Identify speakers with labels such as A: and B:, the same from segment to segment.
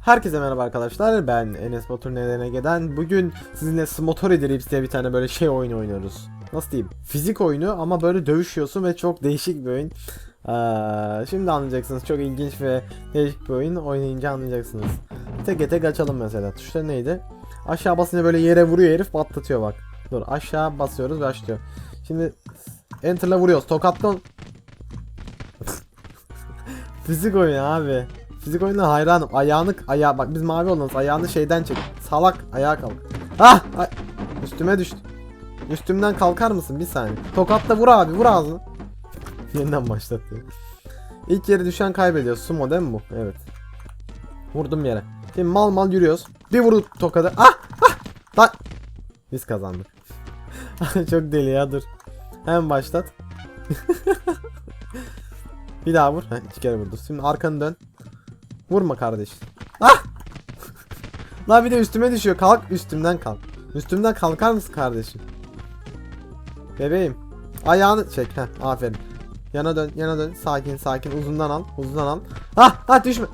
A: Herkese merhaba arkadaşlar. Ben Enes Batur NDNG'den. Bugün sizinle Smotori Drips diye bir tane böyle şey oyunu oynuyoruz. Nasıl diyeyim? Fizik oyunu ama böyle dövüşüyorsun ve çok değişik bir oyun. Ee, şimdi anlayacaksınız. Çok ilginç ve değişik bir oyun. Oynayınca anlayacaksınız. Tek tek açalım mesela. Tuşlar neydi? Aşağı basınca böyle yere vuruyor herif patlatıyor bak. Dur aşağı basıyoruz başlıyor. Şimdi Enter'la vuruyoruz. Tokatla Fizik oyunu abi. Fizik oyununa hayranım. Ayağını ayağı bak biz mavi olanız ayağını şeyden çek. Salak ayağa kalk. Ah! Ay. Üstüme düştü. Üstümden kalkar mısın bir saniye? Tokatla vur abi vur ağzını. Yeniden başlattı. İlk yere düşen kaybediyor. Sumo değil mi bu? Evet. Vurdum yere. Şimdi mal mal yürüyoruz. Bir vurdu tokadı. Ah! Ah! Lan! Biz kazandık. Çok deli ya dur. Hemen başlat. Bir daha vur. Heh, iki kere vurdu. Şimdi arkanı dön. Vurma kardeş. Ah! La bir de üstüme düşüyor. Kalk üstümden kalk. Üstümden kalkar mısın kardeşim? Bebeğim. Ayağını çek. Heh, aferin. Yana dön, yana dön. Sakin, sakin. Uzundan al, uzundan al. Ah, ah düşme.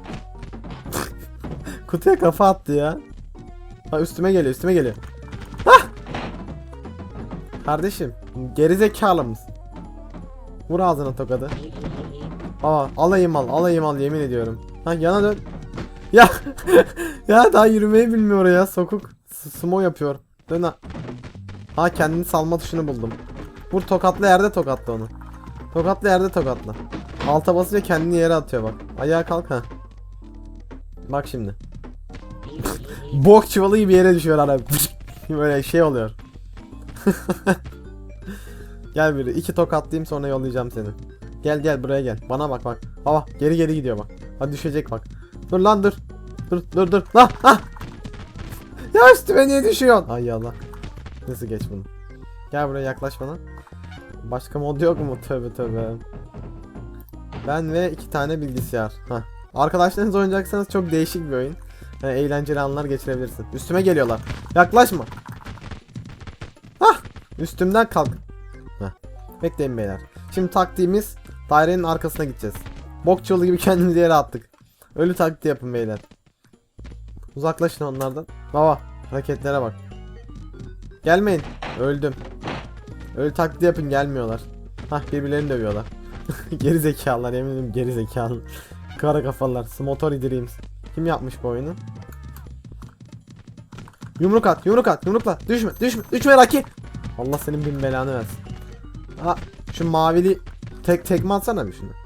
A: Kutuya kafa attı ya. Ha üstüme geliyor, üstüme geliyor. Ah! Kardeşim, gerizekalı mısın? Vur ağzına tokadı. Aa alayım al alayım al yemin ediyorum. Ha yana dön. Ya ya daha yürümeyi bilmiyor ya sokuk. S- Sumo yapıyor. Dön ha. Ha kendini salma tuşunu buldum. Vur tokatlı yerde tokatla onu. Tokatlı yerde tokatla. Alta basınca kendini yere atıyor bak. Ayağa kalk ha. Bak şimdi. Bok çuvalı gibi yere düşüyor ara. Böyle şey oluyor. Gel biri iki tokatlayayım sonra yollayacağım seni. Gel gel buraya gel. Bana bak bak. Baba geri geri gidiyor bak. Hadi düşecek bak. Dur lan dur. Dur dur dur. Lan ah. Ya üstüme niye düşüyorsun? Ay Allah. Nasıl geç bunu? Gel buraya yaklaş bana. Başka mod yok mu? Tövbe tövbe. Ben ve iki tane bilgisayar. Hah. Arkadaşlarınız oynayacaksanız çok değişik bir oyun. Yani eğlenceli anlar geçirebilirsin. Üstüme geliyorlar. Yaklaşma. Hah. Üstümden kalk. Heh. Bekleyin beyler. Şimdi taktiğimiz dairenin arkasına gideceğiz. Bok gibi kendimizi yere attık. Ölü taktiği yapın beyler. Uzaklaşın onlardan. Baba hareketlere bak. Gelmeyin. Öldüm. Ölü taklidi yapın gelmiyorlar. Hah birbirlerini dövüyorlar. geri zekalılar yemin ederim geri zekalı. Kara kafalar. Smotori Dreams. Kim yapmış bu oyunu? Yumruk at, yumruk at, yumrukla. Düşme, düşme, düşme Raki. Allah senin bin belanı versin. Ha, şu mavili tek tekme atsana bir şunu.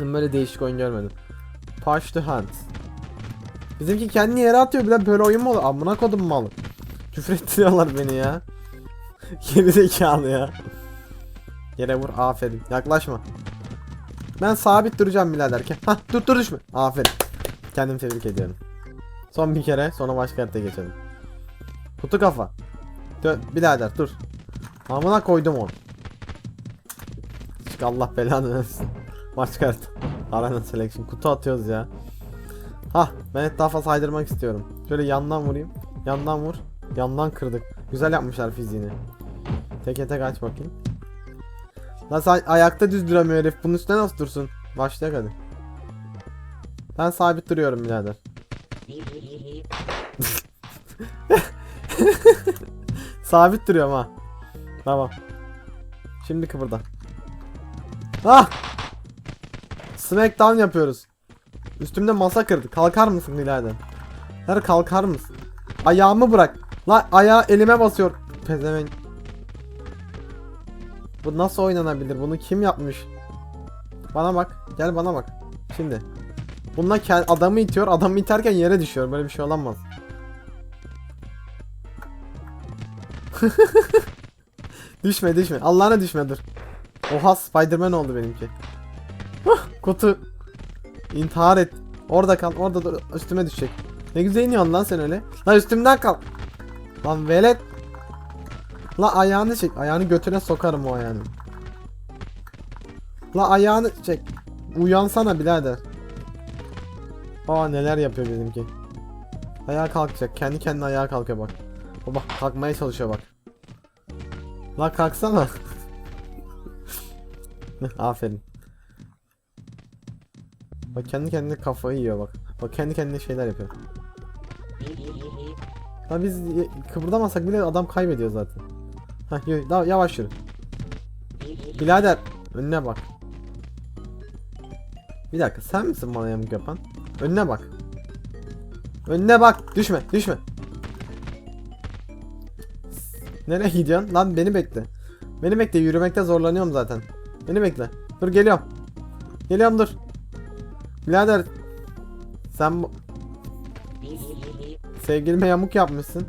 A: Ben böyle değişik oyun görmedim. Push the hand. Bizimki kendini yere atıyor bile böyle oyun mu olur? Amına kodum malı. Küfür ettiriyorlar beni ya. Geri zekalı ya. Yere vur aferin. Yaklaşma. Ben sabit duracağım birader. Hah dur dur düşme. Aferin. Kendimi tebrik ediyorum. Son bir kere sonra başka harita geçelim. Kutu kafa. Dön birader dur. Amına koydum onu. Allah belanı versin. Başka harita. Arena selection. Kutu atıyoruz ya. Hah ben etrafa saydırmak istiyorum. Şöyle yandan vurayım. Yandan vur. Yandan kırdık. Güzel yapmışlar fiziğini. Teke tek aç bakayım. Nasıl ay- ayakta düz duramıyor herif. Bunun üstüne nasıl dursun? Başlayak hadi. Ben sabit duruyorum birader. sabit duruyorum ha. Tamam. Şimdi kıpırda. Ah! Smackdown yapıyoruz. Üstümde masa kırdı. Kalkar mısın birader? Her kalkar mısın? Ayağımı bırak. La ayağı elime basıyor. Pezevenk. Bu nasıl oynanabilir? Bunu kim yapmış? Bana bak. Gel bana bak. Şimdi. Bununla adamı itiyor. Adamı iterken yere düşüyor. Böyle bir şey olamaz. düşme düşme. Allah'ına düşme dur. Oha Spiderman oldu benimki. Kutu. İntihar et. Orada kal. Orada dur. Üstüme düşecek. Ne güzel iniyorsun lan sen öyle. Lan üstümden kal. Lan velet. La ayağını çek. Ayağını götüne sokarım o ayağını. La ayağını çek. Uyansana birader. Aa neler yapıyor bizimki. Ayağa kalkacak. Kendi kendine ayağa kalkıyor bak. Baba kalkmaya çalışıyor bak. La kalksana. Aferin. Bak kendi kendine kafayı yiyor bak. Bak kendi kendine şeyler yapıyor. Ya biz kıpırdamasak bile adam kaybediyor zaten. Hah daha yavaş yürü. Birader önüne bak. Bir dakika sen misin bana yamuk yapan? Önüne bak. Önüne bak. Düşme, düşme. Nereye gidiyorsun? Lan beni bekle. Beni bekle. Yürümekte zorlanıyorum zaten. Beni bekle. Dur geliyorum. Geliyorum dur. Birader. Sen bu... Sevgilime yamuk yapmışsın.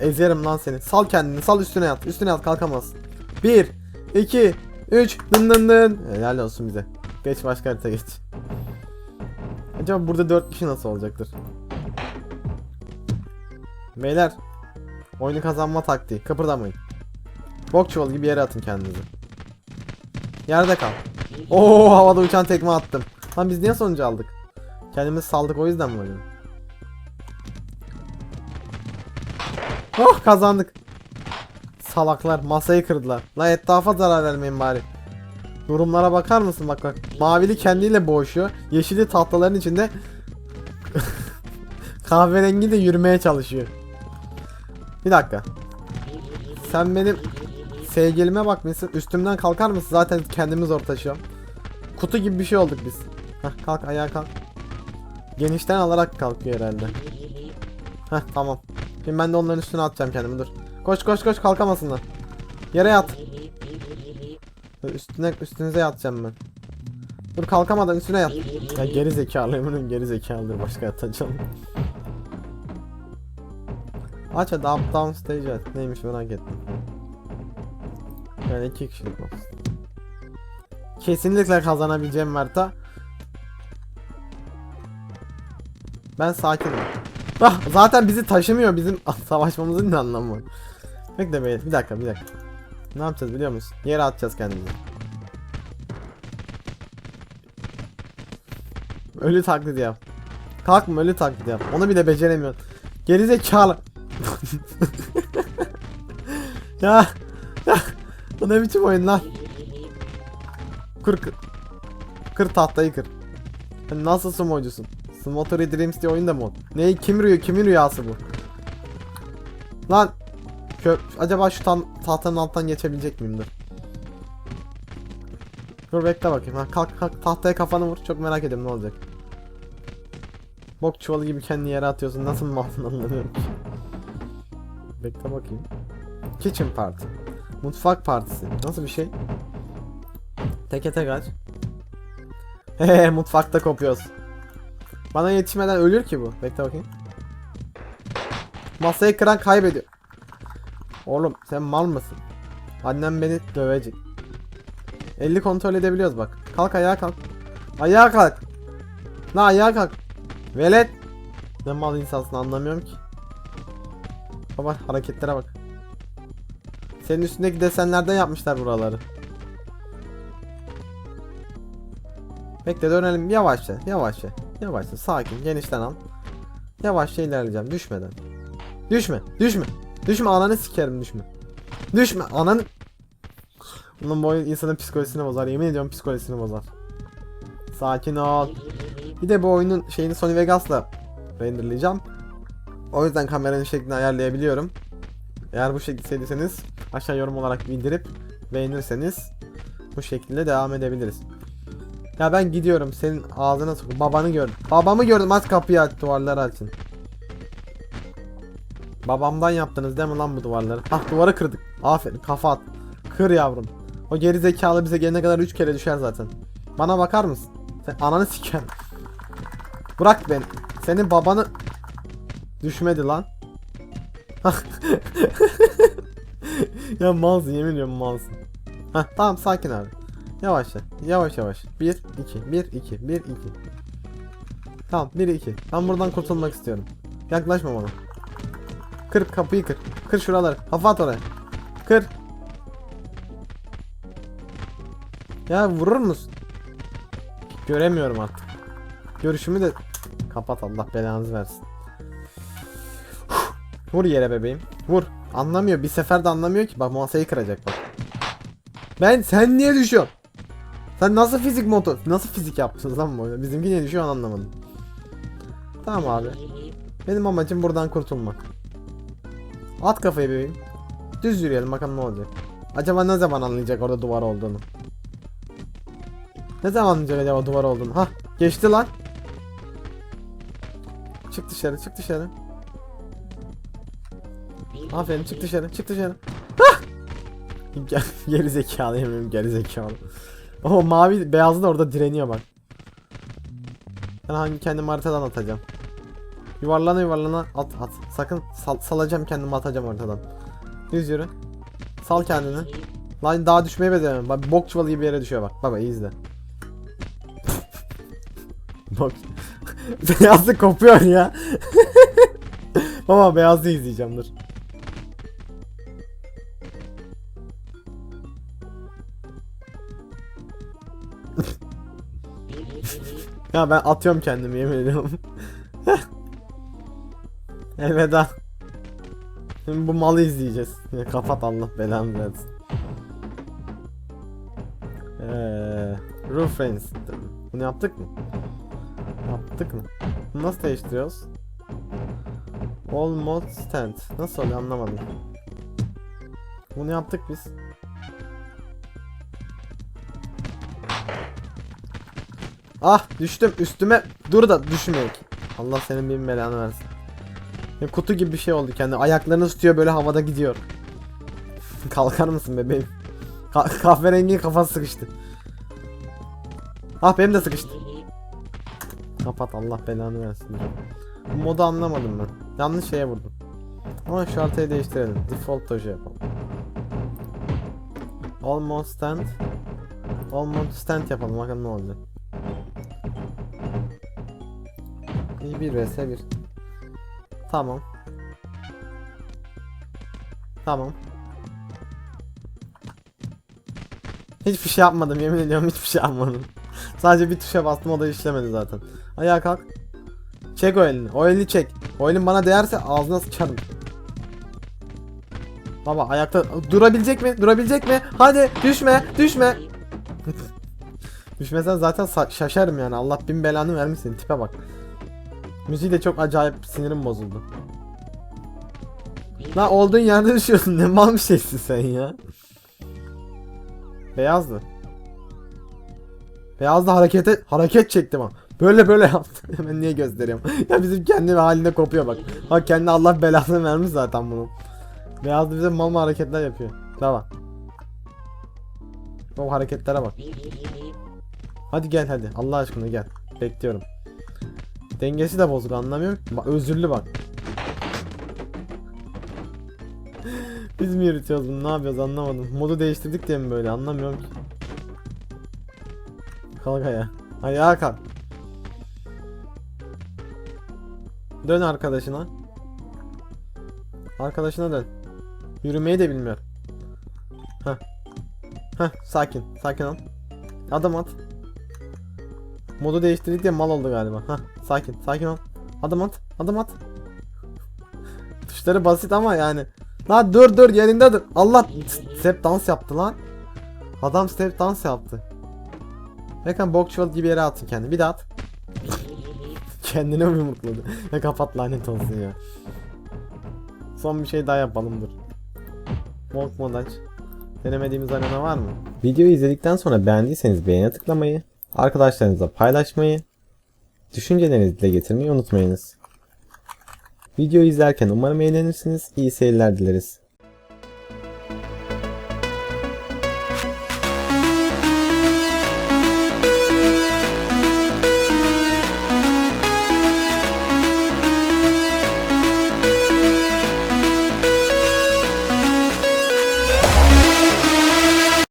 A: Ezerim lan seni. Sal kendini. Sal üstüne yat. Üstüne yat kalkamaz. 1 2 3 dın dın dın. Helal olsun bize. Geç başka harita geç. Acaba burada 4 kişi nasıl olacaktır? Beyler. Oyunu kazanma taktiği. Kıpırdamayın. Bok çuvalı gibi yere atın kendinizi. Yerde kal. Oo havada uçan tekme attım. Lan biz niye sonucu aldık? Kendimizi saldık o yüzden mi böyle? Oh kazandık. Salaklar masayı kırdılar. La etrafa zarar vermeyin bari. Yorumlara bakar mısın bak bak. Mavili kendiyle boğuşuyor. Yeşili tahtaların içinde kahverengi de yürümeye çalışıyor. Bir dakika. Sen benim sevgilime bakmışsın. Üstümden kalkar mısın? Zaten kendimi zor taşıyorum. Kutu gibi bir şey olduk biz. Heh, kalk ayağa kalk. Genişten alarak kalkıyor herhalde. Heh tamam. Şimdi ben de onların üstüne atacağım kendimi dur. Koş koş koş kalkamasınlar. Yere yat. Üstüne üstünüze yatacağım ben. Dur kalkamadan üstüne yat. Ya geri zekalı eminim geri zekalıdır başka yatacağım. Aç hadi up down stage aç. Neymiş merak ettim. Yani iki kişilik. Kesinlikle kazanabileceğim Mert'a. Ben sakinim. Ah, zaten bizi taşımıyor. Bizim savaşmamızın ne anlamı var? Bekle be. Bir dakika bir dakika. Ne yapacağız biliyor musun? Yere atacağız kendimizi. Ölü taklidi yap. Kalkma ölü taklidi yap. Onu bile beceremiyorsun. Geri zekalı. ya. ya. Bu ne biçim oyun lan? Kır kır. Kır tahtayı kır. Sen nasıl sumocusun? Smotory Dreams diye oyun da mı? Ne kim rüya kimin rüyası bu? Lan Kö acaba şu tam tahtanın alttan geçebilecek miyim dur. Bekle bakayım. Ha, kalk kalk tahtaya kafanı vur. Çok merak ediyorum ne olacak. Bok çuvalı gibi kendini yere atıyorsun. Nasıl mantığını anlamıyorum ki. Bekle bakayım. Kitchen party. Mutfak partisi. Nasıl bir şey? Teke tek aç. Hehe mutfakta kopuyoruz. Bana yetişmeden ölür ki bu. Bekle bakayım. Masayı kıran kaybediyor. Oğlum sen mal mısın? Annem beni dövecek. 50 kontrol edebiliyoruz bak. Kalk ayağa kalk. Ayağa kalk. La ayağa kalk. Velet. Ne mal insansın anlamıyorum ki. Baba hareketlere bak. Senin üstündeki desenlerden yapmışlar buraları. Bekle dönelim yavaşça yavaşça yavaşça sakin genişten al. Yavaşça ilerleyeceğim düşmeden. Düşme düşme. Düşme ananı sikerim düşme. Düşme ananı. Bunun bu oyun insanın psikolojisini bozar yemin ediyorum psikolojisini bozar. Sakin ol. Bir de bu oyunun şeyini Sony Vegas'la renderlayacağım. O yüzden kameranın şeklini ayarlayabiliyorum. Eğer bu şekilde sevdiyseniz aşağı yorum olarak bildirip beğenirseniz bu şekilde devam edebiliriz. Ya ben gidiyorum senin ağzına sok. Babanı gördüm. Babamı gördüm aç kapıyı aç duvarları açın. Babamdan yaptınız değil mi lan bu duvarları? Hah duvarı kırdık. Aferin kafa at. Kır yavrum. O geri zekalı bize gelene kadar 3 kere düşer zaten. Bana bakar mısın? Sen ananı siker. Bırak beni. Senin babanı düşmedi lan. ya malsın yemin ediyorum malsın. Hah tamam sakin abi. Yavaşça. Yavaş yavaş. 1 2 1 2 1 2. Tamam 1 2. Ben buradan kurtulmak istiyorum. Yaklaşma bana. Kır kapıyı kır. Kır şuraları. Kafa at oraya. Kır. Ya vurur musun? Göremiyorum artık. Görüşümü de kapat Allah belanızı versin. Vur yere bebeğim. Vur. Anlamıyor. Bir seferde anlamıyor ki. Bak masayı kıracak bak. Ben sen niye düşüyorsun? Sen nasıl fizik motor, nasıl fizik yaptın lan bu oyunda? Bizimki şu an anlamadım. Tamam abi. Benim amacım buradan kurtulmak. At kafayı bebeğim. Düz yürüyelim bakalım ne olacak. Acaba ne zaman anlayacak orada duvar olduğunu? Ne zaman anlayacak acaba duvar olduğunu? Hah geçti lan. Çık dışarı çık dışarı. Aferin çık dışarı çık dışarı. Geri zekalı yemin geri zekalı. O mavi beyazlı da orada direniyor bak. Ben hangi kendim haritadan atacağım. Yuvarlana yuvarlana at at. Sakın sal- salacağım kendimi atacağım ortadan. Düz yürü. Sal kendini. Lan daha düşmeye beceremem. Bak bok çuvalı gibi bir yere düşüyor bak. Baba iyi izle. bak. Beyazlı kopuyor ya. Baba beyazlı izleyeceğim dur. Ya ben atıyorum kendimi yemin ediyorum. Elveda. Şimdi bu malı izleyeceğiz. Ya kapat Allah belanı versin. Eee, roof rains. Bunu yaptık mı? Yaptık mı? Bunu nasıl değiştiriyoruz? Almost stand. Nasıl oluyor anlamadım. Bunu yaptık biz. Ah düştüm üstüme. Dur da düşmeyek. Allah senin bin belanı versin. Ya kutu gibi bir şey oldu kendi. Ayaklarını tutuyor böyle havada gidiyor. Kalkar mısın bebeğim? Ka- kahverengi kafası sıkıştı. Ah benim de sıkıştı. Kapat Allah belanı versin. Bu modu anlamadım ben. Yanlış şeye vurdum. Ama şu haritayı değiştirelim. Default dojo yapalım. Almost stand. Almost stand yapalım bakalım ne olacak. İyi bir vs 1. Tamam. Tamam. Hiçbir şey yapmadım yemin ediyorum hiçbir şey yapmadım. Sadece bir tuşa bastım o da işlemedi zaten. Ayağa kalk. Çek o elini. O elini çek. O elin bana değerse ağzına sıçarım. Baba ayakta durabilecek mi? Durabilecek mi? Hadi düşme, düşme. Düşmesen zaten şaşarım yani. Allah bin belanı vermesin. Tipe bak. Müziği de çok acayip sinirim bozuldu. La olduğun yerde düşüyorsun. Ne mal bir şeysin sen ya. Beyazdı. Beyazdı harekete hareket çekti bak. Böyle böyle yaptı. Hemen niye gösteriyorum? ya bizim kendi halinde kopuyor bak. Bak kendi Allah belasını vermiş zaten bunu. Beyazlı bize mal mal hareketler yapıyor. Tamam. O hareketlere bak. Hadi gel hadi. Allah aşkına gel. Bekliyorum. Dengesi de bozuk anlamıyorum. Bak özürlü bak. Biz mi yürütüyoruz bunu ne yapıyoruz anlamadım. Modu değiştirdik diye mi böyle anlamıyorum ki. Kalk ayağa. Ayağa kalk. Dön arkadaşına. Arkadaşına dön. Yürümeyi de bilmiyor. Heh. Heh sakin. Sakin ol. Adım at. Modu değiştirdik diye mal oldu galiba. Hah sakin sakin ol. Adım at. Adım at. Tuşları basit ama yani. Lan dur dur yerinde dur. Allah step dans yaptı lan. Adam step dans yaptı. Bekan bokçuval gibi yere atın kendini. Bir daha at. Kendine mi mutladı? Ya kapat lanet olsun ya. Son bir şey daha yapalım dur. Walk mod aç. Denemediğimiz arena var mı? Videoyu izledikten sonra beğendiyseniz beğene tıklamayı, arkadaşlarınızla paylaşmayı, düşüncelerinizi dile getirmeyi unutmayınız. Videoyu izlerken umarım eğlenirsiniz. İyi seyirler dileriz.